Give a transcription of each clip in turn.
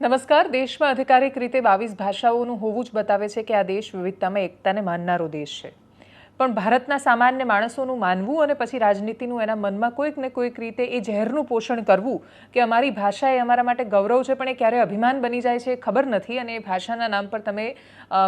નમસ્કાર. દેશમાં અધિકારિક રીતે બાવીસ ભાષાઓનું હોવું જ બતાવે છે કે આ દેશ વિવિધતામાં એકતાને માનનારો દેશ છે. પણ ભારતના સામાન્ય માણસોનું માનવું અને પછી રાજનીતિનું એના મનમાં કોઈક ને કોઈક રીતે એ ઝેરનું પોષણ કરવું કે અમારી ભાષા એ અમારા માટે ગૌરવ છે, પણ એ ક્યારે અભિમાન બની જાય છે ખબર નથી અને એ ભાષાના નામ પર તમે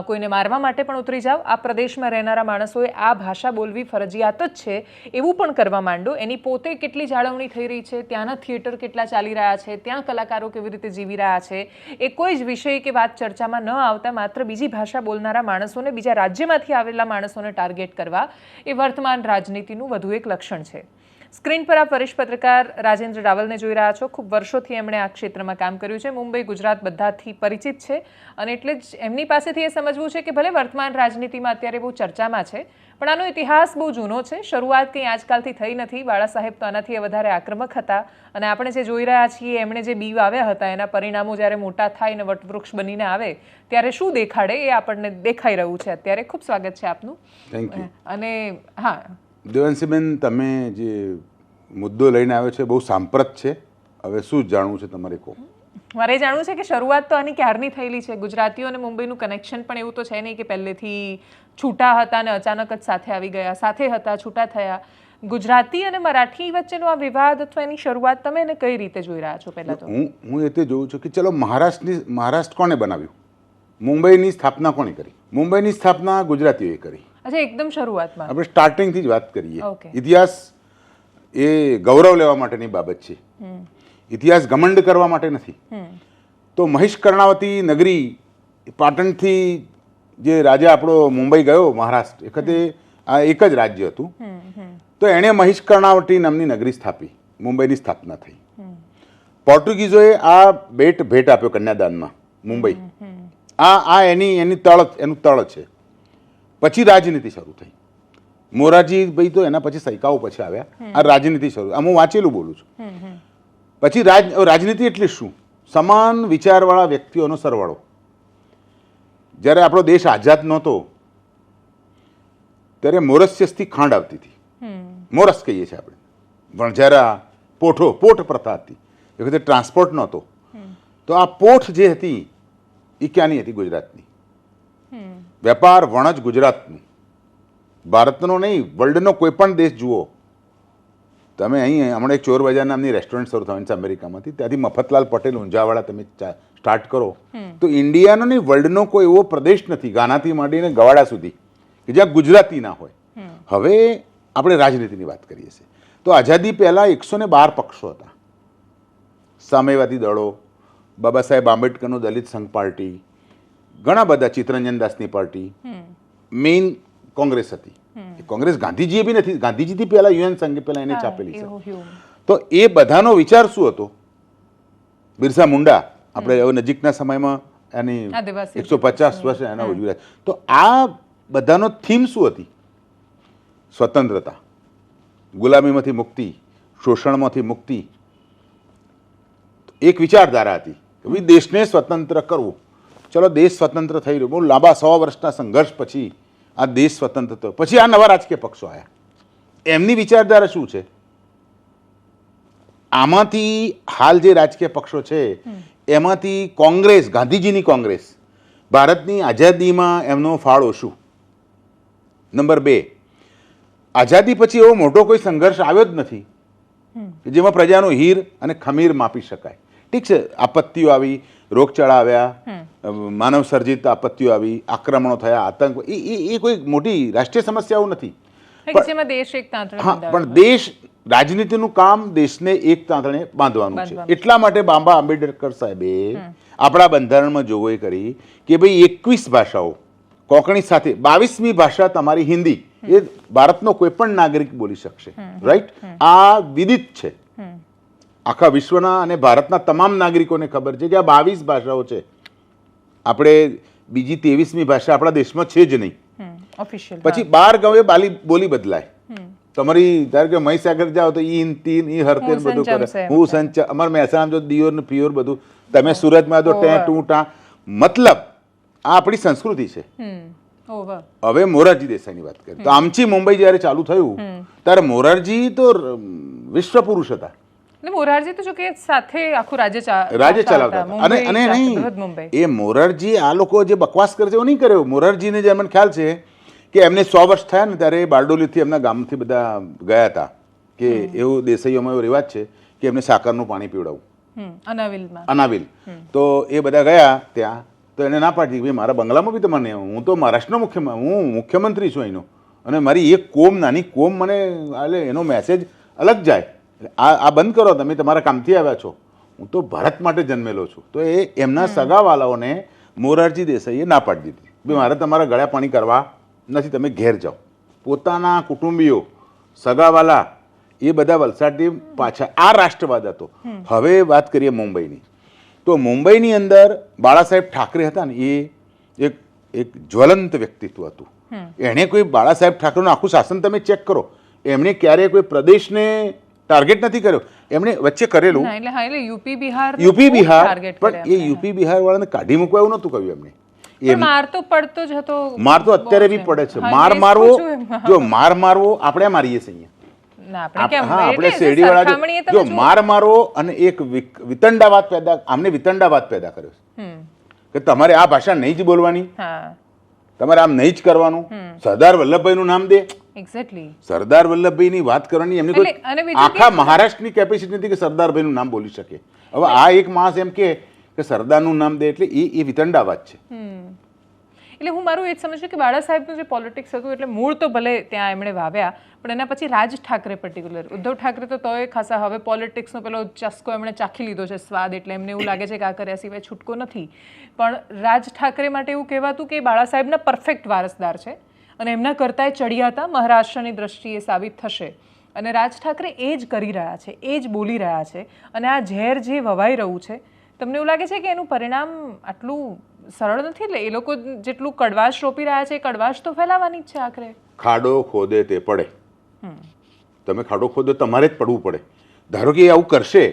કોઈને મારવા માટે પણ ઉતરી જાઓ. આ પ્રદેશમાં રહેનારા માણસોએ આ ભાષા બોલવી ફરજિયાત જ છે એવું પણ કરવા માંડો. એની પોતે કેટલી જાળવણી થઈ રહી છે, ત્યાંના થિયેટર કેટલા ચાલી રહ્યા છે, ત્યાં કલાકારો કેવી રીતે જીવી રહ્યા છે, એ કોઈ જ વિષય કે વાત ચર્ચામાં ન આવતા માત્ર બીજી ભાષા બોલનારા માણસોને બીજા રાજ્યમાંથી આવેલા માણસોને ટાર્ગેટ કરવા એ વર્તમાન રાજનીતિનું વધુ એક લક્ષણ છે. સ્ક્રીન પર આપ વરિષ્ઠ પત્રકાર રાજેન્દ્ર રાવલને જોઈ રહ્યા છો. ખૂબ વર્ષોથી એમણે આ ક્ષેત્રમાં કામ કર્યું છે. મુંબઈ ગુજરાત બધાથી પરિચિત છે અને એટલે જ એમની પાસેથી એ સમજવું છે કે ભલે વર્તમાન રાજનીતિમાં અત્યારે બહુ ચર્ચામાં છે પણ આનો ઇતિહાસ બહુ જૂનો છે. શરૂઆત કંઈ આજકાલથી થઈ નથી. બાળા સાહેબ તો આનાથી વધારે આક્રમક હતા અને આપણે જે જોઈ રહ્યા છીએ એમણે જે બી વાવ્યા હતા એના પરિણામો જ્યારે મોટા થાય ને વટવૃક્ષ બનીને આવે ત્યારે શું દેખાડે એ આપણને દેખાઈ રહ્યું છે. અત્યારે ખૂબ સ્વાગત છે આપનું. અને હા. દેવાંશીબેન તમે જે મુદ્દો લઈને આવ્યો છે બહુ સાંપ્રત છે. હવે શું જાણવું છે તમારે કહો? મારે જાણવું છે કે શરૂઆત તો આની ક્યારની થયેલી છે? ગુજરાતીઓ અને મુંબઈનું કનેક્શન પણ એવું તો છે નહીં કે પહેલેથી છૂટા હતા અને અચાનક જ સાથે આવી ગયા સાથે હતા છૂટા થયા. ગુજરાતી અને મરાઠી વચ્ચેનો આ વિવાદ અથવા એની શરૂઆત તમે એને કઈ રીતે જોઈ રહ્યા છો પહેલાં તો? હું હું એ તે જોઉં છું કે ચલો મહારાષ્ટ્રની મહારાષ્ટ્ર કોણે બનાવ્યું? મુંબઈની સ્થાપના કોણે કરી? મુંબઈની સ્થાપના ગુજરાતીઓએ કરી. અચ્છા એકદમ શરૂઆતમાં. આપણે સ્ટાર્ટિંગથી જ વાત કરીએ. ઇતિહાસ એ ગૌરવ લેવા માટેની બાબત છે. ઇતિહાસ ઘમંડ કરવા માટે નથી. તો મહેશ કર્ણાવતી નગરી પાટણથી જે રાજા આપણો મુંબઈ ગયો મહારાષ્ટ્ર વખતે આ એક જ રાજ્ય હતું. તો એણે મહેશ કર્ણાવતી નામની નગરી સ્થાપી મુંબઈની સ્થાપના થઈ. પોર્ટુગીઝોએ આ બેટ ભેટ આપ્યો કન્યાદાનમાં મુંબઈ. આ આ એની એની તળ એનું તળ છે. પછી રાજનીતિ શરૂ થઈ. મોરારજીભાઈ તો એના પછી સૈકાઓ પછી આવ્યા. આ રાજનીતિ શરૂ. આમ હું વાંચેલું બોલું છું. પછી રાજ રાજનીતિ એટલે શું? સમાન વિચારવાળા વ્યક્તિઓનો સરવાળો. જ્યારે આપણો દેશ આઝાદ નહોતો ત્યારે મોરસ્યસથી ખાંડ આવતી હતી. મોરસ કહીએ છીએ આપણે. વણઝારા પોઠો પોઠ પ્રથા હતી એ વખતે ટ્રાન્સપોર્ટ નહોતો. તો આ પોઠ જે હતી એ ક્યાંની હતી? ગુજરાતની. વેપાર વણજ ગુજરાતનું. ભારતનો નહીં વર્લ્ડનો કોઈ પણ દેશ જુઓ. તમે અહીં હમણાં એક ચોર બજાર નામની રેસ્ટોરન્ટ શરૂ થવાની છે અમેરિકામાંથી. ત્યાંથી મફતલાલ પટેલ ઊંઝાવાળા તમે સ્ટાર્ટ કરો. તો ઇન્ડિયાનો નહીં વર્લ્ડનો કોઈ એવો પ્રદેશ નથી ગાનાથી માંડીને ગવાડા સુધી કે જ્યાં ગુજરાતી ના હોય. હવે આપણે રાજનીતિની વાત કરીએ છીએ. તો આઝાદી પહેલાં એકસો ને બાર પક્ષો હતા. સામ્યવાદી દળો બાબા સાહેબ આંબેડકરનું દલિત સંઘ પાર્ટી ઘણા બધા ચિત્તરંજન દાસની પાર્ટી મેઇન કોંગ્રેસ હતી. કોંગ્રેસ ગાંધીજીએ બી નથી ગાંધીજીથી પહેલા યુએન સંઘે પહેલા એને છાપેલી છે. તો એ બધાનો વિચાર શું હતો? બિરસા મુંડા આપણે હવે નજીકના સમયમાં એની એકસો પચાસ વર્ષ એના ઉજવી તો આ બધાનો થીમ શું હતી? સ્વતંત્રતા. ગુલામીમાંથી મુક્તિ શોષણમાંથી મુક્તિ. એક વિચારધારા હતી કે દેશને સ્વતંત્ર કરવું. ચલો દેશ સ્વતંત્ર થઈ રહ્યો. બહુ લાંબા સો વર્ષના સંઘર્ષ પછી આ દેશ સ્વતંત્ર થયો. પછી આ નવા રાજકીય પક્ષો આવ્યા એમની વિચારધારા શું છે? આમાંથી હાલ જે રાજકીય પક્ષો છે એમાંથી કોંગ્રેસ ગાંધીજીની કોંગ્રેસ ભારતની આઝાદીમાં એમનો ફાળો શું? નંબર બે. આઝાદી પછી એવો મોટો કોઈ સંઘર્ષ આવ્યો જ નથી. જેમાં પ્રજાનો હીર અને ખમીર માપી શકાય. ઠીક છે આપત્તિઓ આવી રોગચાળા આવ્યા માનવ સર્જિત આપત્તિઓ આવી આક્રમણો થયા આતંક એ એ- કોઈ મોટી રાષ્ટ્રીય સમસ્યાઓ નથી. પણ દેશ રાજનીતિનું કામ દેશને એક તાંતણે બાંધવાનું છે. એટલા માટે બાબા આંબેડકર સાહેબે આપણા બંધારણમાં જોગવાઈ કરી કે ભાઈ એકવીસ ભાષાઓ કોંકણી સાથે બાવીસમી ભાષા તમારી હિન્દી એ ભારતનો કોઈ પણ નાગરિક બોલી શકશે. રાઈટ આ વિદિત છે. આખા વિશ્વના અને ભારતના તમામ નાગરિકોને ખબર છે કે આ બાવીસ ભાષાઓ છે. આપણે બીજી ત્રેવીસમી ભાષા આપણા દેશમાં છે જ નહીં. પછી બાર ગાવે બાલી બોલી બદલાય. તમારી ધારો કે મહીસાગર જાઓ તો ઈન તીન ઈ હરતેન બધું કરે. હું સંચ અમાર મહેસાણા જો દિયોર ને પિયોર બધું. તમે સુરતમાં તો ટે ટુ ટા. મતલબ આ આપણી સંસ્કૃતિ છે. હવે મોરારજી દેસાઈની વાત કરીએ. તો આમચી મુંબઈ જ્યારે ચાલુ થયું ત્યારે મોરારજી તો વિશ્વ પુરુષ હતા. મોરારજી તો જો કે સાથે આખું રાજ્ય રાજ્ય ચલાવતા અને અને નહીં એ મોરારજી આ લોકો જે બકવાસ કરે છે એવું નહીં કર્યો મોરારજીને જે મને ખ્યાલ છે કે એમને સો વર્ષ થયા ને ત્યારે બારડોલીથી એમના ગામથી બધા ગયા હતા કે એવું દેસાઈઓમાં એવો રિવાજ છે કે એમને સાકરનું પાણી પીવડાવવું હમ, અનાવિલમાં. અનાવિલ. તો એ બધા ગયા ત્યાં. તો એને ના પાડી ભાઈ મારા બંગલામાં બી તમારે હું તો મહારાષ્ટ્રનો મુખ્ય હું મુખ્યમંત્રી છું અહીંનો. અને મારી એક કોમ નાની કોમ મને આલે એનો મેસેજ અલગ જાય. એટલે આ આ બંધ કરો તમે તમારા કામથી આવ્યા છો. હું તો ભારત માટે જન્મેલો છું. તો એ એમના સગાવાલાઓને મોરારજી દેસાઈએ ના પાડી દીધી. ભાઈ મારે તમારા ગળ્યા પાણી કરવા નથી તમે ઘેર જાઓ. પોતાના કુટુંબીઓ સગાવાલા એ બધા વલસાડથી પાછા આ રાષ્ટ્રવાદ હતો. હવે વાત કરીએ મુંબઈની. તો મુંબઈની અંદર બાળાસાહેબ ઠાકરે હતા ને એ એક એક જ્વલંત વ્યક્તિત્વ હતું. એણે કોઈ બાળાસાહેબ ઠાકરેનું આખું શાસન તમે ચેક કરો. એમણે ક્યારેય કોઈ પ્રદેશને ટાર્ગેટ નથી કર્યો. એમણે વચ્ચે કરેલું એટલે હા એટલે યુપી બિહાર યુપી બિહાર પણ એ યુપી બિહાર વાળાને કાઢી મૂકવા એવું નહોતું કહ્યું એમને માર તો પડતો જ હતો માર તો અત્યારે બી પડે છે. માર મારવો જો માર મારવો આપણે મારીએ છીએ આપણે જો- જો જુઓ. માર મારવો અને એક વિતંડાવાદ પેદા આમને વિતંડાવાદ પેદા કર્યો છે. કે તમારે આ ભાષા નહીં જ બોલવાની. તમારે આમ નહીં જ કરવાનું. સરદાર વલ્લભભાઈ નું નામ દે. એક્ઝેક્ટલી સરદાર વલ્લભભાઈની વાત કરવાની એમની કોઈ આખા મહારાષ્ટ્રની કેપેસિટી નથી કે સરદારભાઈનું નામ બોલી શકે. હવે આ એક માણસ એમ કે કે સરદારનું નામ દે એટલે એ એ વિતંડાવાદ છે. એટલે હું મારું એ જ સમજુ કે બાળા સાહેબનું જે પોલિટિક્સ હતું એટલે મૂળ તો ભલે ત્યાં એમણે વાવ્યા પણ એના પછી રાજ ઠાકરે પર્ટિક્યુલર ઉદ્ધવ ઠાકરે તો તોય ખાસા હવે પોલિટિક્સનો પેલો ચસ્કો એમણે ચાખી લીધો છે સ્વાદ એટલે એમને એવું લાગે છે કે આ કર્યા સિવાય છૂટકો નથી. પણ રાજ ઠાકરે માટે એવું કહેવાતું કે બાળા સાહેબના પરફેક્ટ વારસદાર છે. અને એમના કરતાંય ચડિયાતા મહારાષ્ટ્રની દ્રષ્ટિએ સાબિત થશે. અને રાજ ઠાકરે એ જ કરી રહ્યા છે એ જ બોલી રહ્યા છે અને આ ઝેર જે વવાઈ રહ્યું છે તમને એવું લાગે છે કે એનું પરિણામ આટલું સરળ નથી? એટલે એ લોકો જેટલું કડવાશ રોપી રહ્યા છે એ કડવાશ તો ફેલાવાની જ છે આખરે. ખાડો ખોદે તે પડે. તમે ખાડો ખોદો તમારે જ પડવું પડે. ધારો કે એ આવું કરશે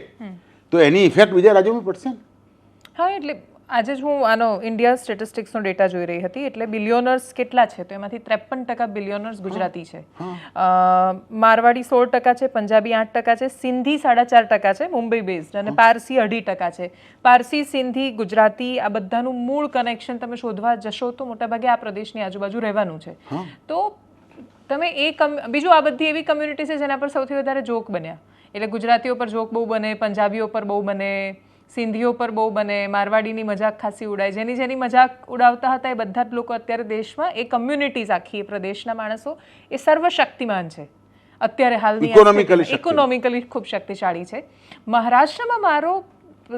તો એની ઇફેક્ટ બીજા રાજ્યોમાં પડશે ને? હા એટલે આજે જ હું આનો ઇન્ડિયા સ્ટેટિસ્ટિક્સનો ડેટા જોઈ રહી હતી. એટલે બિલિયોનર્સ કેટલા છે? તો એમાંથી ત્રેપન ટકા બિલિયોનર્સ ગુજરાતી છે. મારવાડી સોળ ટકા છે પંજાબી આઠ ટકા છે સિંધી સાડા ચાર ટકા છે મુંબઈ બેઝડ અને પારસી અઢી ટકા છે. પારસી સિંધી ગુજરાતી આ બધાનું મૂળ કનેક્શન તમે શોધવા જશો તો મોટાભાગે આ પ્રદેશની આજુબાજુ રહેવાનું છે. તો તમે એ કમ બીજું આ બધી એવી કમ્યુનિટી છે જેના પર સૌથી વધારે જોક બન્યા. એટલે ગુજરાતીઓ પર જોક બહુ બને પંજાબીઓ પર બહુ બને સિંધીઓ પર બહુ બને મારવાડીની મજાક ખાસી ઉડાય. જેની જેની મજાક ઉડાવતા હતા એ બધા જ લોકો અત્યારે દેશમાં એ કમ્યુનિટીઝ આખી એ પ્રદેશના માણસો એ સર્વશક્તિમાન છે. અત્યારે હાલની ઇકોનોમિકલી ખૂબ શક્તિશાળી છે. મહારાષ્ટ્રમાં મારો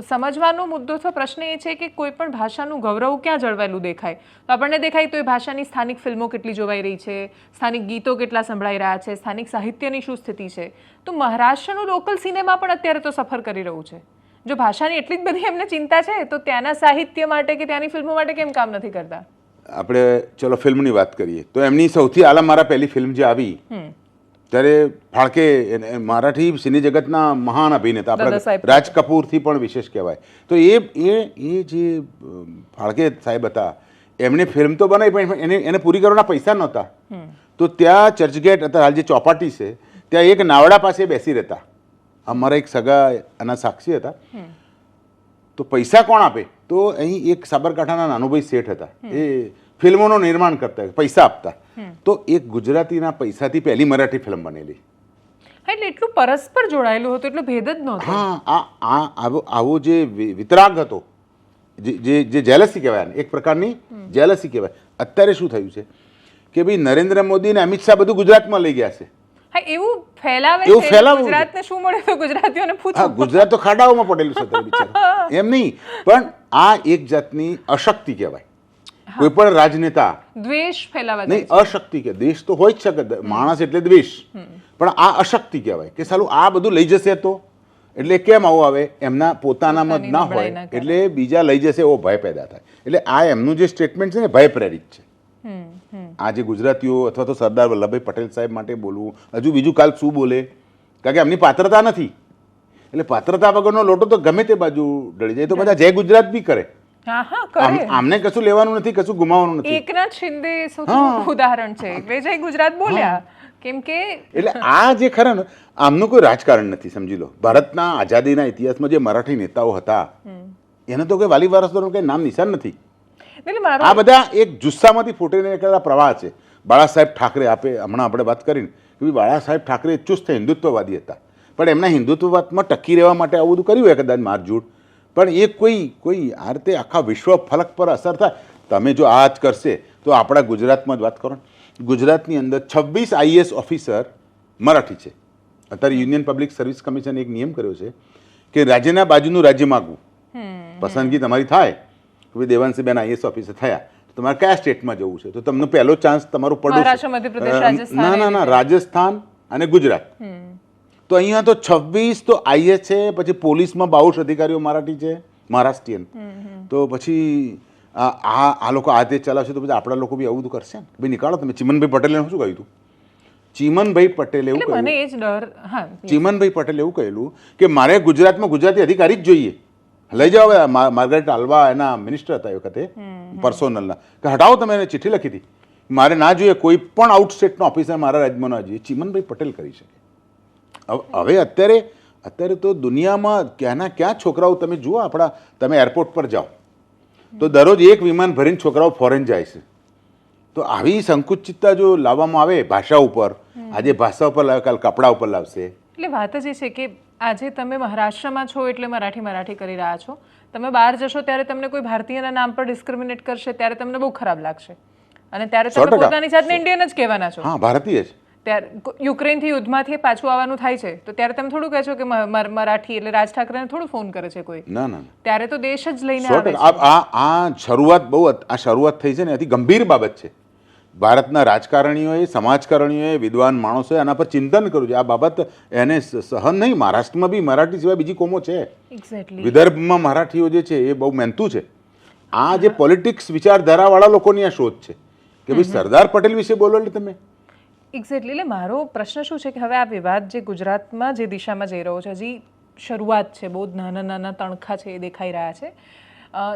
સમજવાનો મુદ્દો તો પ્રશ્ન એ છે કે કોઈ પણ ભાષાનું ગૌરવ ક્યાં જળવાયેલું દેખાય? તો આપણને દેખાય તો એ ભાષાની સ્થાનિક ફિલ્મો કેટલી જોવાઈ રહી છે સ્થાનિક ગીતો કેટલા સંભળાઈ રહ્યા છે સ્થાનિક સાહિત્યની શું સ્થિતિ છે? તો મહારાષ્ટ્રનું લોકલ સિનેમા પણ અત્યારે તો સફર કરી રહ્યું છે. જો ભાષાની એટલી જ બધી એમને ચિંતા છે તો ત્યાંના સાહિત્ય માટે કે ત્યાંની ફિલ્મો માટે કેમ કામ નથી કરતા? આપણે ચલો ફિલ્મની વાત કરીએ. તો એમની સૌથી આલા મારા પહેલી ફિલ્મ જે આવી ત્યારે ફાળકે મરાઠી સિને જગતના મહાન અભિનેતા આપણા. રાજ કપૂરથી પણ વિશેષ કહેવાય. તો એ એ એ જે ફાળકે સાહેબ હતા એમને ફિલ્મ તો બનાવી પણ એને એને પૂરી કરવાના પૈસા નહોતા. તો ત્યાં ચર્ચગેટ હતા હાલ જે ચોપાટી છે ત્યાં એક નાવડા પાસે બેસી રહેતા. અમારા એક સગા એના સાક્ષી હતા. તો પૈસા કોણ આપે? તો અહીં એક સાબરકાંઠાના નાનુભાઈ શેઠ હતા. એ ફિલ્મોનું નિર્માણ કરતા પૈસા આપતા. તો એક ગુજરાતીના પૈસાથી પહેલી મરાઠી ફિલ્મ બનેલી. એટલે એટલું પરસ્પર જોડાયેલું હતું એટલો ભેદ જ નહોતો. હા આ આ આવો આવો જે વિતરાગ હતો જે જે જે જેલસી કહેવાય એક પ્રકારની જેલસી કહેવાય. અત્યારે શું થયું છે? કે ભાઈ નરેન્દ્ર મોદી અને અમિત શાહ બધું ગુજરાતમાં લઈ ગયા છે. હા એવું ફેલાવે એવું છે. ગુજરાતને શું મળે તો ગુજરાતીઓને હા ગુજરાત તો ખાડાઓમાં પડેલું છે બિચારા. એમ નહીં. પણ આ એક જાતની અશક્તિ કહેવાય. કોઈ પણ રાજનેતા. દ્વેષ ફેલાવા નહીં અશક્તિ કે દેશ તો હોય જ શકે માણસ એટલે દ્વેષ. પણ આ અશક્તિ કહેવાય કે સાલું આ બધું લઈ જશે તો? એટલે કેમ આવું આવે? એમના પોતાનામાં ના હોય એટલે બીજા લઈ જશે એવો ભય પેદા થાય. એટલે આ એમનું જે સ્ટેટમેન્ટ છે ને ભય પ્રેરિત છે. આ જે ગુજરાતીઓ અથવા તો સરદાર વલ્લભભાઈ પટેલ સાહેબ માટે બોલવું હજુ બીજું કાલ શું બોલે? કારણ કે એમની પાત્રતા નથી. એટલે પાત્રતા વગરનો લોટો તો ગમે તે બાજુ ડળી જાય. તો બધા જય ગુજરાત બી કરે. આમને કશું લેવાનું નથી કશું ગુમાવવાનું નથી. એકનાથ શિંદે સૌથી ઉદાહરણ છે. જય ગુજરાત બોલ્યા. કેમ કે એટલે આ જે ખરા ને આમનું કોઈ રાજકારણ નથી સમજી લો. ભારતના આઝાદીના ઇતિહાસમાં જે મરાઠી નેતાઓ હતા એને તો કોઈ વાલી વારસદારનું કંઈ નામ નિશાન નથી. આ બધા એક જુસ્સામાંથી ફૂટીને નીકળેલા પ્રવાહ છે. બાળા સાહેબ ઠાકરે આપે હમણાં આપણે વાત કરીને કે બાળા સાહેબ ઠાકરે ચુસ્ત હિન્દુત્વવાદી હતા. પણ એમના હિન્દુત્વવાદમાં ટકી રહેવા માટે આવું બધું કર્યું હોય કદાચ મારઝૂડ પણ એ કોઈ કોઈ આ રીતે આખા વિશ્વ ફલક પર અસર થાય. તમે જો આ જ કરશે તો આપણા ગુજરાતમાં જ વાત કરો ગુજરાતની અંદર છવ્વીસ આઈએસ ઓફિસર મરાઠી છે. અત્યારે યુનિયન પબ્લિક સર્વિસ કમિશને એક નિયમ કર્યો છે કે રાજ્યના બાજુનું રાજ્ય માગવું. પસંદગી તમારી થાય કે ભાઈ દેવાંશીબેન આઈએસ ઓફિસર થયા તમારે કયા સ્ટેટમાં જવું છે? તો તમને પહેલો ચાન્સ તમારું પડોશી- ના ના ના રાજસ્થાન અને ગુજરાત. તો અહીંયા તો છવ્વીસ તો આઈએસ છે પછી પોલીસમાં બાવીસ અધિકારીઓ મરાઠી છે મહારાષ્ટ્રીયન. તો પછી આ આ લોકો આ દેશ ચલાવશે તો પછી આપણા લોકો બી આવું બધું કરશે ને? ભાઈ નીકાળો તમે. ચિમનભાઈ પટેલે શું કહ્યું હતું? ચિમનભાઈ પટેલે એવું કહ્યું. ચિમનભાઈ પટેલે એવું કહેલું કે મારે ગુજરાતમાં ગુજરાતી અધિકારી જ જોઈએ. લઈ જાઓ માર્ગારેટ આલ્વા એના મિનિસ્ટર હતા એ વખતે પર્સોનલના. કે હટાવો તમે એને ચિઠ્ઠી લખી હતી. મારે ના જોઈએ કોઈ પણ આઉટસ્ટેટનો ઓફિસર મારા રાજ્યમાં ના જોઈએ. ચિમનભાઈ પટેલ કરી શકે. હવે- હવે અત્યારે અત્યારે તો દુનિયામાં ક્યાંના ક્યાં છોકરાઓ તમે જુઓ આપણા તમે એરપોર્ટ પર જાઓ. તો દરરોજ એક વિમાન ભરીને છોકરાઓ ફોરેન જાય છે. તો આવી સંકુચિતતા જો લાવવામાં આવે ભાષા ઉપર આજે ભાષા ઉપર લાવે કાલ કપડા ઉપર લાવશે. એટલે વાત જ એ છે કે આજે તમે મહારાષ્ટ્રમાં છો એટલે મરાઠી મરાઠી કરી રહ્યા છો. તમે બહાર જશો ત્યારે તમને કોઈ ભારતીયના નામ પર ડિસ્ક્રિમિનેટ કરશે ત્યારે તમને બહુ ખરાબ લાગશે. અને ત્યારે તમે પોતાની જાતને ઇન્ડિયન જ કહેવાના છો. હા ભારતીય જ. ત્યારે યુક્રેનથી યુદ્ધમાંથી પાછું આવવાનું થાય છે. તો ત્યારે તમે થોડું કહે છો કે મરાઠી એટલે રાજ ઠાકરેને થોડું ફોન કરે છે કોઈ? ના ના. ત્યારે તો દેશ જ લઈને આવે આ આ શરૂઆત બહુ આ શરૂઆત થઈ છે ને અતિ ગંભીર બાબત છે. ભારતના રાજકારણીઓએ સમાજકારણીઓએ વિદ્વાન માણસોએ આના પર ચિંતન કર્યું છે. આ બાબત એને સહન નહીં મહારાષ્ટ્રમાં બી મરાઠી સિવાય બીજી કોમો છે. વિદર્ભમાં મરાઠીઓ જે છે એ બહુ મહેનતું છે. આ જે પોલિટિક્સ વિચારધારાવાળા લોકોની આ શોધ છે કે ભાઈ સરદાર પટેલ વિશે બોલો એટલે તમે. એક્ઝેક્ટલી એટલે મારો પ્રશ્ન શું છે કે હવે આ વિવાદ જે ગુજરાતમાં જે દિશામાં જઈ રહ્યો છે હજી શરૂઆત છે બહુ નાના નાના તણખા છે એ દેખાઈ રહ્યા છે.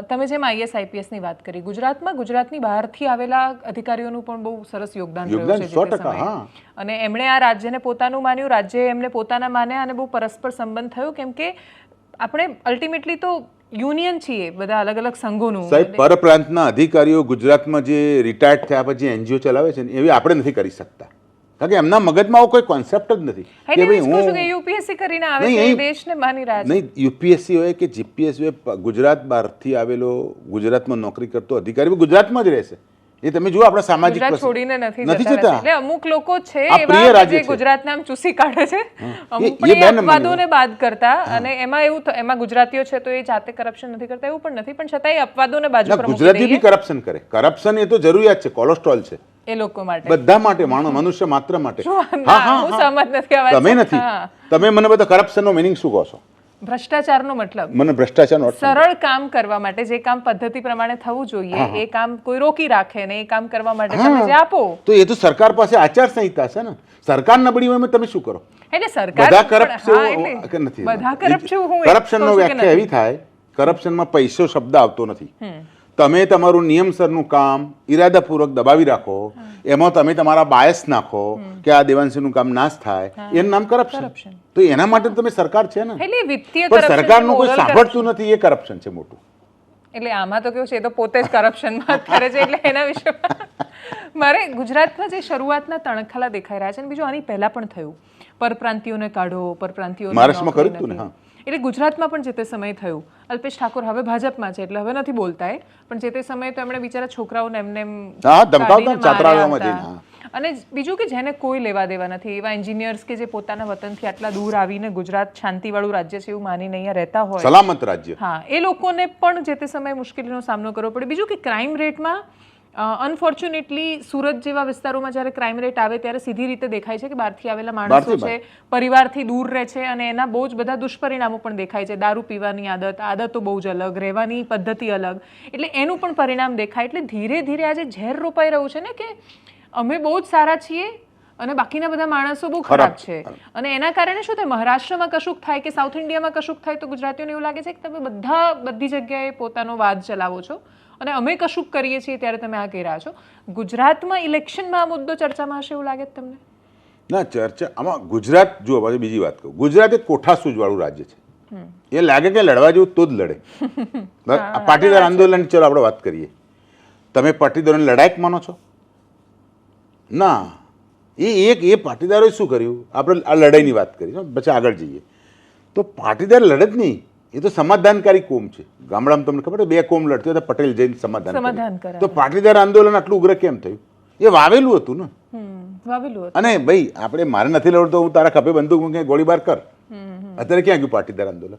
તમે જેમ આઈએસ આઈપીએસની વાત કરી ગુજરાતમાં ગુજરાતની બહારથી આવેલા અધિકારીઓનું પણ બહુ સરસ યોગદાન રહ્યું છે સો ટકા, હા. અને એમણે આ રાજ્યને પોતાનું માન્યું રાજ્યએ એમને પોતાના માન્યા અને બહુ પરસ્પર સંબંધ થયો કેમ કે આપણે અલ્ટિમેટલી તો યુનિયન છીએ બધા અલગ અલગ સંઘોનું. સાહેબ પરપ્રાંતના અધિકારીઓ ગુજરાતમાં જે રિટાયર્ડ થયા પછી એનજીઓ ચલાવે છે ને એવી આપણે નથી કરી શકતા. કારણ કે એમના મગજમાં કોઈ કોન્સેપ્ટ જ નથી કે ભાઈ હું યુપીએસસી કરીને આવે છે દેશને માની રહ્યા છે. નહીં યુપીએસસી હોય કે જીપીએસસી હોય ગુજરાત બહારથી આવેલો ગુજરાતમાં નોકરી કરતો અધિકારી ગુજરાતમાં જ રહેશે. એ તમે જુઓ આપણા સામાજિક છોડીને નથી નથી જતા એટલે અમુક લોકો છે એવા જે ગુજરાત નામ ચૂસી કાઢે છે. અમુક અપવાદોને બાદ કરતા અને એમાં એવું એમાં ગુજરાતીઓ છે તો એ જાતે કરપ્શન નથી કરતા એવું પણ નથી. પણ છતાં એ અપવાદોને બાજુ પર ગુજરાતી બી કરપ્શન કરે. કરપ્શન એ તો જરૂરિયાત છે કોલેસ્ટ્રોલ છે. એ લોકો માટે. બધા માટે માણસ મનુષ્ય માત્ર માટે. હા, હા, હું સહમત નથી તમે નથી. તમે મને બધા કરપ્શનનો મિનિંગ શું કહો છો? ભ્રષ્ટાચારનો મતલબ. મને ભ્રષ્ટાચારનો સરળ કામ કરવા માટે જે કામ પદ્ધતિ પ્રમાણે થવું જોઈએ એ કામ કોઈ રોકી રાખે ને એ કામ કરવા માટે તમે જે આપો. તો એ તો સરકાર પાસે આચાર સંહિતા છે ને. સરકાર નબળી હોય તમે શું કરો? એટલે સરકાર બધા કરપ્શન નથી. બધા કરપ્ટ છે હું કરપ્શનનો વ્યાખ્યા એવી થાય કરપ્શનમાં પૈસો શબ્દ આવતો નથી. તમે તમારું નિયમસરનું કામ ઈરાદાપૂર્વક દબાવી રાખો એમાં તમે તમારા બાયસ નાખો કે આ દેવાંશીનું કામ નાશ થાય એનું નામ કરપ્શન તો એના માટે તમે સરકાર છે ને. પણ સરકારનું કોઈ સાંભળતું નથી એ કરપ્શન છે મોટું. એટલે આમાં તો કેવું છે એ તો પોતે જ કરપ્શનમાં કરે છે એટલે એના વિશે મારે ગુજરાતમાં જે શરૂઆતના તણખલા દેખાઈ રહ્યા છે અને બીજું આની પહેલા પણ થયું. પરપ્રાંતિઓને કાઢો પરપ્રાંતિઓ મહારાષ્ટ્રમાં કર્યું હતું ને, હા. એટલે ગુજરાતમાં પણ જે તે સમયે થયું. અલ્પેશ ઠાકોર હવે ભાજપમાં છે એટલે હવે નથી બોલતા એ પણ જે તે સમયે તો એમણે બિચારા છોકરાઓને એમને એમ. અને બીજું કે જેને કોઈ લેવા દેવા નથી એવા એન્જિનિયર્સ કે જે પોતાના વતનથી આટલા દૂર આવીને ગુજરાત શાંતિવાળું રાજ્ય છે એવું માનીને અહીંયા રહેતા હોય. સલામત રાજ્ય. હા એ લોકોને પણ જે તે સમયે મુશ્કેલીનો સામનો કરવો પડે બીજું કે ક્રાઇમ રેટમાં અનફોર્ચ્યુનેટલી સુરત જેવા વિસ્તારોમાં જ્યારે ક્રાઇમ રેટ આવે ત્યારે સીધી રીતે દેખાય છે કે બહારથી આવેલા માણસો છે પરિવારથી દૂર રહે છે અને એના બહુ જ બધા દુષ્પરિણામો પણ દેખાય છે. દારૂ પીવાની આદત આદતો બહુ જ અલગ રહેવાની પદ્ધતિ અલગ. એટલે એનું પણ પરિણામ દેખાય. એટલે ધીરે ધીરે આજે ઝેર રોપાઈ રહ્યું છે ને કે અમે બહુ જ સારા છીએ અને બાકીના બધા માણસો બહુ ખરાબ છે. અને એના કારણે શું થાય? મહારાષ્ટ્રમાં કશુંક થાય કે સાઉથ ઇન્ડિયામાં કશુંક થાય તો ગુજરાતીઓને એવું લાગે છે કે તમે બધા બધી જગ્યાએ પોતાનો વાદ ચલાવો છો. અને અમે કશુંક કરીએ છીએ ત્યારે તમે આ કહી રહ્યા છો. ગુજરાતમાં ઇલેક્શનમાં આ મુદ્દો ચર્ચામાં હશે એવું લાગે તમને? ના ચર્ચા આમાં ગુજરાત જુઓ પાછી બીજી વાત કહું. ગુજરાત એક કોઠાસૂઝવાળું રાજ્ય છે. એ લાગે કે લડવા જેવું તો જ લડે. આ પાટીદાર આંદોલન ચલો આપણે વાત કરીએ. તમે પાટીદારોને લડાયક માનો છો? ના. એ એક એ પાટીદારોએ શું કર્યું? આપણે આ લડાઈની વાત કરી. પછી આગળ જઈએ. તો પાટીદાર લડે જ નહીં. એ તો સમાધાનકારી કોમ છે. ગામડામાં તમને ખબર બે કોમ લડતી હતા પટેલ જૈન સમાધાન. તો પાટીદાર આંદોલન આટલું ઉગ્ર કેમ થયું? એ વાવેલું હતું ને. અને ભાઈ આપણે મારે નથી લડતો હું તારા ખભે બંદૂક મૂકીને ગોળીબાર કર. અત્યારે ક્યાં ગયું પાટીદાર આંદોલન?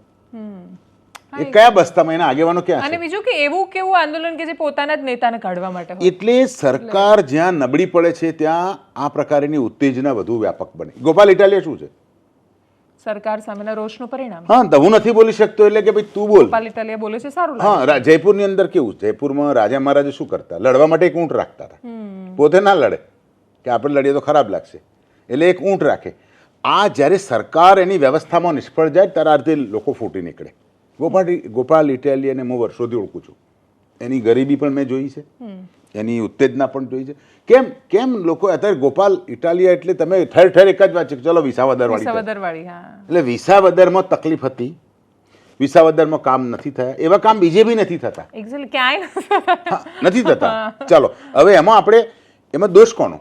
એ કયા બસ્તામાં? એના આગેવાનો ક્યાં અને બીજું કે એવું કેવું આંદોલન કે જે પોતાના જ નેતાને કાઢવા માટે એટલે સરકાર જ્યાં નબળી પડે છે ત્યાં આ પ્રકારની ઉત્તેજના વધુ વ્યાપક બને. ગોપાલ ઇટાલિયા શું છે? સરકાર સામેના રોષનું પરિણામ. હા તો હું નથી બોલી શકતો એટલે કે ભાઈ તું બોલ. ગોપાલ ઇટાલિયા બોલે છે સારું હા જયપુરની અંદર કેવું જયપુરમાં રાજા મહારાજ શું કરતા? લડવા માટે એક ઊંટ રાખતા હતા. પોતે ના લડે. કે આપણે લડીએ તો ખરાબ લાગશે. એટલે એક ઊંટ રાખે. આ જ્યારે સરકાર એની વ્યવસ્થામાં નિષ્ફળ જાય ત્યારે અર્ધે લોકો ફૂટી નીકળે. ગોપાલ ગોપાલ અને હું વર્ષોથી ઓળખું છું. એની ગરીબી પણ મેં જોઈ છે. એની ઉત્તેજના પણ જોઈ છે. કેમ કેમ લોકો અત્યારે ગોપાલ ઇટાલિયા એટલે તમે ઠેર ઠેર એક જ વાત છે ચલો વિસાવદર વાળી વિસાવદરવાળી એટલે વિસાવદરમાં તકલીફ હતી. વિસાવદરમાં કામ નથી થયા. એવા કામ બીજે બી નથી થતા. નથી. થતા. ચાલો હવે એમાં આપણે એમાં દોષ કોનો?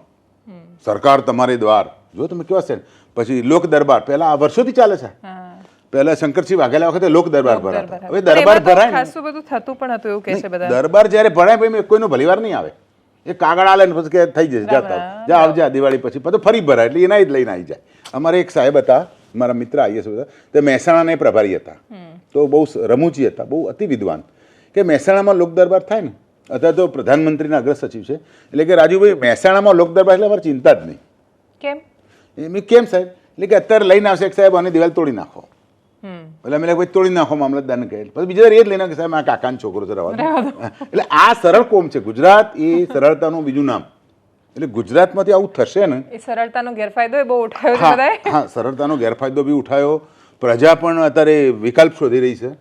સરકાર તમારે દ્વાર. જો તમે કેવા છે પછી લોક દરબાર પહેલા આ વર્ષોથી ચાલે છે. પહેલા શંકરસિંહ વાઘેલા વખતે લોક દરબાર ભરાતા. હવે દરબાર ભરાય ખાસું બધું થતું પણ હતું એવું કહે છે બધા. દરબાર જ્યારે ભરાય પછી કોઈનો ભલીવાર નહીં આવે. એ કાગળ આલે ને પછી કે થઈ જશે જાતા જા આવજા દિવાળી પછી. પછી ફરી ભરાય એટલે એના જ લઈને આવી જાય. અમારે એક સાહેબ હતા મારા મિત્ર આઈએસ બધા તે મહેસાણાના પ્રભારી હતા. તો બહુ રમૂજી હતા બહુ અતિ વિદ્વાન. કે મહેસાણામાં લોક દરબાર થાય ને અત્યારે તો પ્રધાનમંત્રીના અગ્ર સચિવ છે. એટલે કે રાજુભાઈ મહેસાણામાં લોક દરબાર એટલે અમારે ચિંતા જ નહીં. કેમ? કેમ સાહેબ? એટલે કે અત્યારે લઈને આવશે એક સાહેબ અને દિવાલ તોડી નાખો. એટલે અમે ભાઈ તોડી નાખો મામલતદારને કહે પછી બીજા એ જ લઈને કે સાહેબ આ કાકાનો છોકરો છે રવા એટલે આ સરળ કોમ છે. ગુજરાત એ સરળતાનું બીજું નામ. એટલે ગુજરાતમાંથી આવું થશે ને એ સરળતાનો ગેરફાયદો એ બહુ ઉઠાયો છે હા બધાએ. હા સરળતાનો ગેરફાયદો બી ઉઠાયો. પ્રજા પણ અત્યારે વિકલ્પ શોધી રહી છે.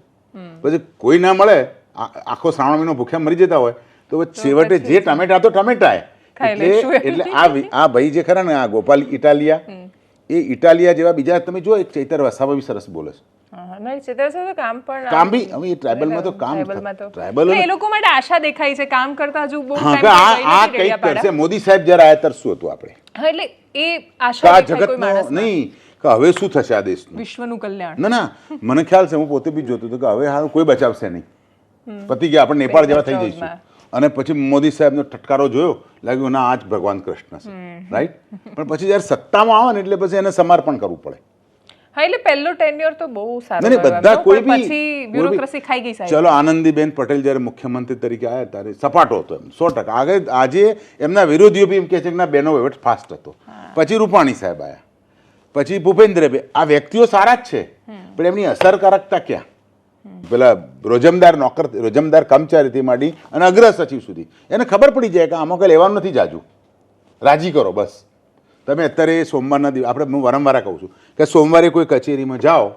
પછી કોઈ ના મળે આખો શ્રાવણ મહિનો ભૂખ્યા મરી જતા હોય તો છેવટે જે ટામેટા તો ટામેટા એટલે એટલે આ આ ભાઈ જે ખરા ને આ ગોપાલ ઇટાલિયા એ ઇટાલિયા જેવા બીજા તમે જો એક ચૈતર વસાવા બી સરસ બોલે છે. હા, નહીં ચેતર સર તો કામ બી હવે ટ્રાઇબલમાં તો કામ ટ્રાઇબલ એ લોકો માટે આશા દેખાય છે કામ કરતા હજુ બહુ હા time કે આ લઈ આ નથી કંઈક ડેડિયાપાડા. કરશે. મોદી સાહેબ જ્યારે આયા ત્યારે શું હતું આપણે. એટલે એ આશા જગત. નહીં કે હવે શું થશે આ દેશનું? વિશ્વનું કલ્યાણ. ના ના. મને ખ્યાલ છે હું પોતે બી જોતો હતો કે હવે હાલ કોઈ બચાવશે નહીં. પતિ ગયા આપણે નેપાળ જેવા થઈ જઈશું. અને પછી મોદી સાહેબનો ઠટકારો જોયો લાગ્યું ના આ જ ભગવાન કૃષ્ણ છે. રાઈટ પણ પછી જ્યારે સત્તામાં આવે ને એટલે પછી એને સમર્પણ કરવું પડે. હા એટલે પહેલો ટેન્યુઅર તો બહુ સારો નહીં, નહીં, બધા કોઈ બી પછી બ્યુરોક્રેસી ખાઈ ગઈ સાહેબ. ચલો આનંદીબેન પટેલ જ્યારે મુખ્યમંત્રી તરીકે આવ્યા ત્યારે સપાટો હતો એમ સો ટકા. આગળ આજે એમના વિરોધીઓ બી એમ કહે છે કે ના બેનો વહીવટ ફાસ્ટ હતો. પછી રૂપાણી સાહેબ આવ્યા. પછી ભૂપેન્દ્રભાઈ આ વ્યક્તિઓ સારા જ છે. પણ એમની અસરકારકતા ક્યાં? પેલા રોજમદાર નોકર, રોજમદાર કર્મચારીથી માંડી અને અગ્ર સચિવ સુધી. એને ખબર પડી જાય કે આમાં કંઈ લેવાનું નથી જાજુ. રાજી કરો, બસ. તમે અત્યારે સોમવારના દિવસ આપણે હું વારંવાર કહું છું કે સોમવારે કોઈ કચેરીમાં જાઓ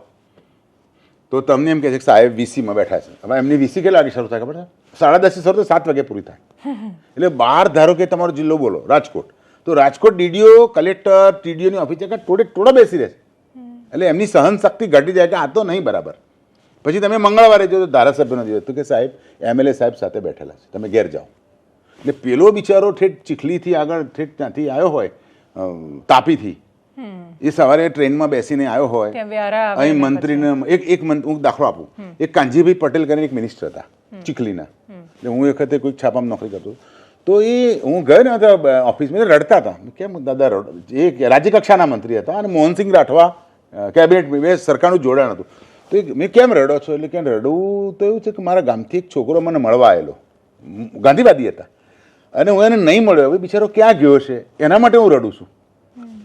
તો તમને એમ કહે છે કે સાહેબ વીસીમાં બેઠા છે. હવે એમની વીસી કેટલા વાગે શરૂ થાય ખબર છે? સાડા દસ શરૂ થાય, સાત વાગે પૂરી થાય. એટલે બાર ધારો કે તમારો જિલ્લો બોલો, રાજકોટ. તો રાજકોટ ડીડીઓ, કલેક્ટર, ટીડીઓની ઓફિસે ટોળે ટોળા બેસી રહે છે. એટલે એમની સહન શક્તિ ઘટી જાય કે આ તો નહીં બરાબર. પછી તમે મંગળવારે જો ધારાસભ્યનો દિવસ. તો કે સાહેબ એમએલએ સાહેબ સાથે બેઠેલા છે. તમે ઘેર જાઓ. એટલે પેલો બિચારો ઠેઠ ચીખલીથી આગળ ઠેઠ ત્યાંથી આવ્યો હોય તાપીથી એ સવારે ટ્રેનમાં બેસીને આવ્યો હોય અહીં મંત્રીને એક એક હું દાખલો આપું. એક કાંજીભાઈ પટેલ કરીને એક મિનિસ્ટર હતા ચીખલીના. એટલે હું એ વખતે કોઈક છાપામાં નોકરી કરતો તો એ હું ગયો ને હતા ઓફિસમાં રડતા હતા. કેમ દાદા રડો એ રાજ્ય કક્ષાના મંત્રી હતા અને મોહનસિંહ રાઠવા કેબિનેટ બે સરકારનું જોડાણ હતું. તો મેં કેમ રડો છો? એટલે કેમ રડવું તો એવું છે કે મારા ગામથી એક છોકરો મને મળવા આવેલો. ગાંધીવાદી હતા. અને હું એને નહીં મળ્યો. હવે બિચારો ક્યાં ગયો છે? એના માટે હું રડું છું.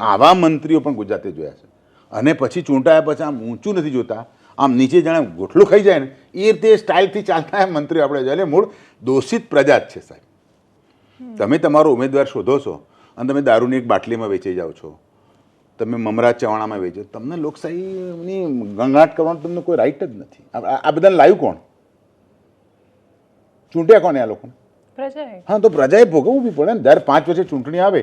આવા મંત્રીઓ પણ ગુજરાતે જોયા છે. અને પછી ચૂંટાયા પછી આમ ઊંચું નથી જોતા. આમ નીચે જાણે ગોઠલું ખાઈ જાય ને. એ રીતે સ્ટાઇલથી ચાલતા મંત્રીઓ આપણે જોઈએ મૂળ દોષિત પ્રજા જ છે સાહેબ. તમે તમારો ઉમેદવાર શોધો છો અને તમે દારૂની એક બાટલીમાં વેચી જાઓ છો. તમે મમરા ચવાણામાં વેચો. તમને લોકશાહીની ગંગાટ કરવાનો તમને કોઈ રાઈટ જ નથી. આ બધાને લાવ્યું કોણ? ચૂંટ્યા કોને આ લોકોને? હા તો પ્રજાએ ભોગવવું બી પડે ને. દર પાંચ વર્ષે ચૂંટણી આવે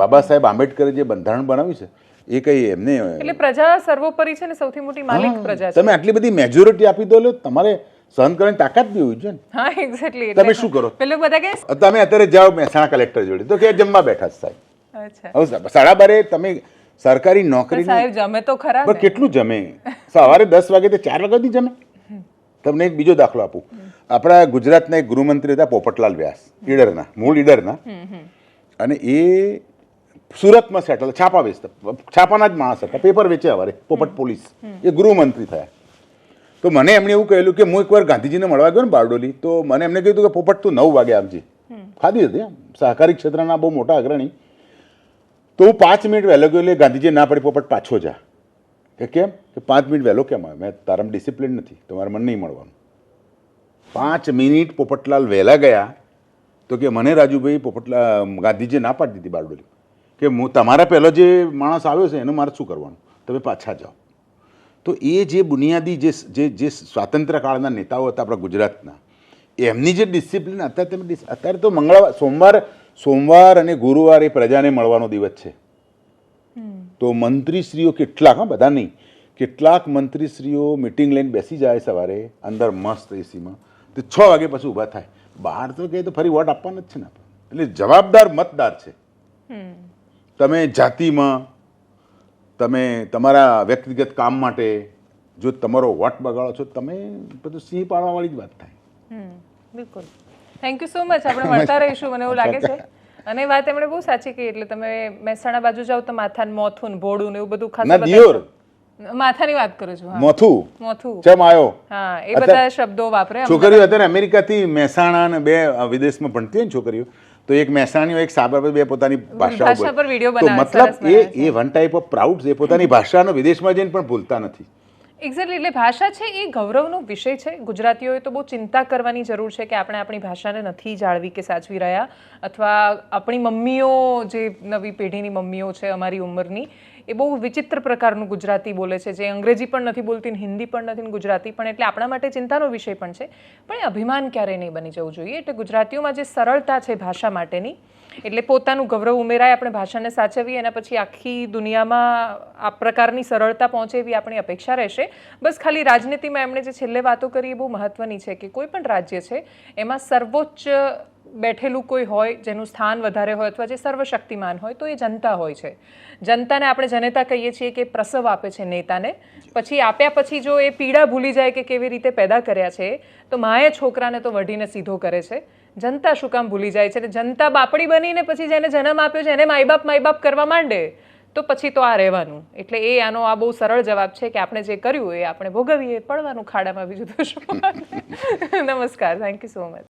બાબા સાહેબ આંબેડકરે જે બંધારણ બનાવ્યું છે એ કઈ એમને એટલે પ્રજા સર્વોપરી છે ને સૌથી મોટી માલિક પ્રજા છે. તમે આટલી બધી મેજોરિટી આપી દો તમારે સહન કરવાની તાકાત બી હોય છે ને. હા એક્ઝેક્ટલી તમે શું કરો? પેલું બધા કે તમે અત્યારે જાઓ મહેસાણા કલેક્ટર જોડે. તો કે જમવા બેઠા સાહેબ. સાડા બારે તમે સરકારી નોકરી સાહેબ જમે તો ખરા પણ કેટલું જમે? સવારે દસ વાગે તો ચાર વાગ્યાથી જમે. તમને એક બીજો દાખલો આપું. આપણા ગુજરાતના એક ગૃહમંત્રી હતા પોપટલાલ વ્યાસ ઈડરના મૂળ ઈડરના. અને એ સુરતમાં સેટલ છાપા વેચતા છાપાના જ માણસ હતા પેપર વેચે અમારે પોપટ પોલીસ. એ ગૃહમંત્રી થયા. તો મને એમણે એવું કહેલું કે હું એકવાર ગાંધીજીને મળવા ગયો ને બારડોલી તો મને એમને કીધું કે પોપટ તું નવ વાગે આવજે. ખાધી હતી સહકારી ક્ષેત્રના બહુ મોટા અગ્રણી. તો હું પાંચ મિનિટ વહેલો ગયો એટલે ગાંધીજી ના પડી પોપટ પાછો જા. કે કેમ? કે પાંચ મિનિટ વહેલો કેમ આવે મેં તારામાં ડિસિપ્લિન નથી, તમારે મને નહીં મળવાનું. પાંચ મિનિટ પોપટલાલ વહેલા ગયા તો કે મને રાજુભાઈ પોપટલા ગાંધીજીએ ના પાડી દીધી બારડોલી. કે હું તમારા પહેલો જે માણસ આવ્યો છે, એનું મારે શું કરવાનું? તમે પાછા જાઓ. તો એ જે બુનિયાદી જે જે જે સ્વાતંત્ર્ય કાળના નેતાઓ હતા આપણા ગુજરાતના, એમની જે ડિસિપ્લિન અત્યારે તમે અત્યારે તો મંગળવાર, સોમવાર સોમવાર અને ગુરુવાર એ પ્રજાને મળવાનો દિવસ છે. તો મંત્રીશ્રીઓ કેટલાક હા બધા નહીં કેટલાક મંત્રીશ્રીઓ મિટિંગ લઈને બેસી જાય સવારે અંદર મસ્ત એસીમાં તો છ વાગે પછી ઊભા થાય. બહાર તો કહે તો ફરી વોટ આપવાના જ છે ને એટલે જવાબદાર મતદાર છે. તમે જાતિમાં તમે તમારા વ્યક્તિગત કામ માટે જો તમારો વોટ બગાડો છો તમે બધું સિંહ પાડવાવાળી જ વાત થાય. બિલકુલ. થેન્ક યુ સો મચ આપણે મળતા રહીશું મને એવું લાગે છે. અને વાત એમણે બહુ સાચી કહી એટલે તમે મહેસાણા બાજુ જાઓ તો માથાન મોથું ભોડું ને એવું બધું ખાસ દિયોર. માથાની વાત કરું છું મોથું? મોથું. ચમ આવ્યો હા એ બધા શબ્દો વાપરે છોકરીઓ અત્યારે અમેરિકાથી મહેસાણા અને બે વિદેશમાં ભણતી હોય ને છોકરીઓ તો એક મહેસાણી એક સાબર બે પોતાની ભાષા પર વીડિયો બનાવે, મતલબ એ એ વન ટાઈપ ઓફ પ્રાઉડ છે એ પોતાની ભાષાનો વિદેશમાં જઈને પણ ભૂલતા નથી. એક્ઝેક્ટલી એટલે ભાષા છે એ ગૌરવનો વિષય છે. ગુજરાતીઓએ તો બહુ ચિંતા કરવાની જરૂર છે કે આપણે આપણી ભાષાને નથી જાળવી કે સાચવી રહ્યા અથવા આપણી મમ્મીઓ જે નવી પેઢીની મમ્મીઓ છે અમારી ઉંમરની, એ બહુ વિચિત્ર પ્રકારનું ગુજરાતી બોલે છે. જે અંગ્રેજી પણ નથી બોલતી ને હિન્દી પણ નથી ને ગુજરાતી પણ, એટલે આપણા માટે ચિંતાનો વિષય પણ છે. પણ એ અભિમાન ક્યારેય નહીં બની જવું જોઈએ. એટલે ગુજરાતીઓમાં જે સરળતા છે ભાષા માટેની એટલે પોતાનું ગૌરવ ઉમેરાય, આપણે ભાષાને સાચવીએ, એના પછી આખી દુનિયામાં આ પ્રકારની સરળતા પહોંચે એવી આપણી અપેક્ષા રહેશે. બસ ખાલી રાજનીતિમાં એમણે જે છેલ્લે વાતો કરી એ બહુ મહત્વની છે કે કોઈ પણ રાજ્ય છે, એમાં સર્વોચ્ચ બેઠેલું કોઈ હોય, જેનું સ્થાન વધારે હોય અથવા જે સર્વશક્તિમાન હોય, તો એ જનતા હોય છે. જનતાને આપણે જનતા કહીએ છીએ કે પ્રસવ આપે છે નેતાને. પછી આપ્યા પછી જો એ પીડા ભૂલી જાય કે કેવી રીતે પેદા કર્યા છે, તો માએ છોકરાને તો વઢીને સીધો કરે છે. જનતા શું કામ ભૂલી જાય છે? અને જનતા બાપડી બનીને પછી જેને જન્મ આપ્યો છે, એને માયબાપ માયબાપ કરવા માંડે, તો પછી તો આ રહેવાનું. એટલે એ આનો આ બહુ સરળ જવાબ છે કે આપણે જે કર્યું એ આપણે ભોગવીએ પડવાનું ખાડામાં બીજું તો શું નમસ્કાર થેન્ક યુ સો મચ